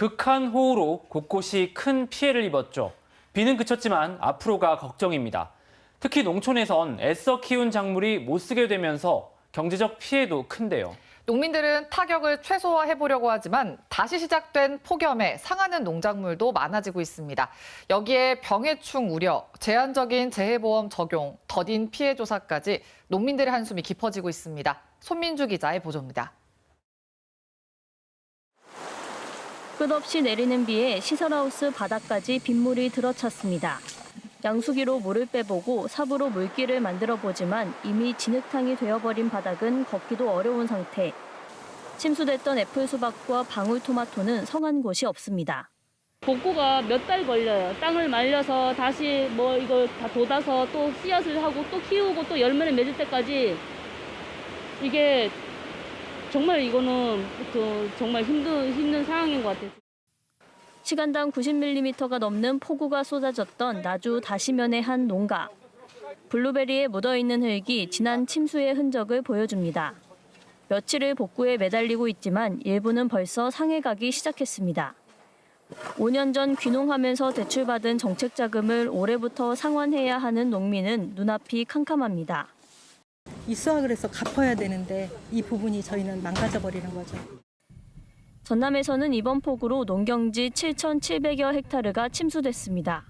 극한 호우로 곳곳이 큰 피해를 입었죠. 비는 그쳤지만 앞으로가 걱정입니다. 특히 농촌에선 애써 키운 작물이 못 쓰게 되면서 경제적 피해도 큰데요. 농민들은 타격을 최소화해 보려고 하지만 다시 시작된 폭염에 상하는 농작물도 많아지고 있습니다. 여기에 병해충 우려, 제한적인 재해보험 적용, 더딘 피해 조사까지 농민들의 한숨이 깊어지고 있습니다. 손민주 기자의 보도입니다. 끝없이 내리는 비에 시설하우스 바닥까지 빗물이 들어찼습니다. 양수기로 물을 빼보고 삽으로 물길을 만들어 보지만 이미 진흙탕이 되어버린 바닥은 걷기도 어려운 상태. 침수됐던 애플 수박과 방울토마토는 성한 곳이 없습니다. 복구가 몇 달 걸려요. 땅을 말려서 다시 뭐 이거 다 돋아서 또 씨앗을 하고 또 키우고 또 열매를 맺을 때까지 이게 정말 이거는 그 정말 힘든 힘든 상황인 것 같아요. 시간당 90mm가 넘는 폭우가 쏟아졌던 나주 다시면의 한 농가. 블루베리에 묻어있는 흙이 지난 침수의 흔적을 보여줍니다. 며칠을 복구에 매달리고 있지만 일부는 벌써 상해가기 시작했습니다. 5년 전 귀농하면서 대출받은 정책 자금을 올해부터 상환해야 하는 농민은 눈앞이 캄캄합니다. 있어야 그래서 갚아야 되는데 이 부분이 저희는 망가져 버리는 거죠. 전남에서는 이번 폭우로 농경지 7,700여 헥타르가 침수됐습니다.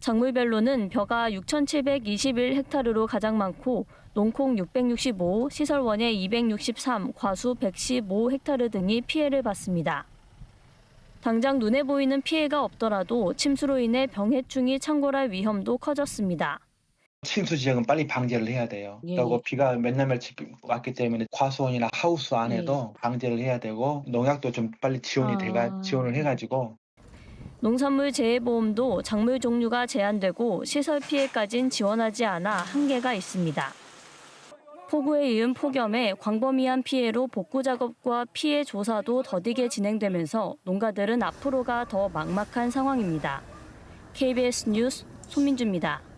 작물별로는 벼가 6,721 헥타르로 가장 많고 농콩 665, 시설원예 263, 과수 115 헥타르 등이 피해를 봤습니다. 당장 눈에 보이는 피해가 없더라도 침수로 인해 병해충이 창궐할 위험도 커졌습니다. 침수 지역은 빨리 방제를 해야 돼요. 예, 그리고 예. 비가 몇날 며칠 왔기 때문에 과수원이나 하우스 안에도 방제를 해야 되고 농약도 좀 빨리 지원이 아. 돼가 지원을 해가지고 농산물 재해보험도 작물 종류가 제한되고 시설 피해까진 지원하지 않아 한계가 있습니다. 폭우에 이은 폭염에 광범위한 피해로 복구 작업과 피해 조사도 더디게 진행되면서 농가들은 앞으로가 더 막막한 상황입니다. KBS 뉴스 손민주입니다.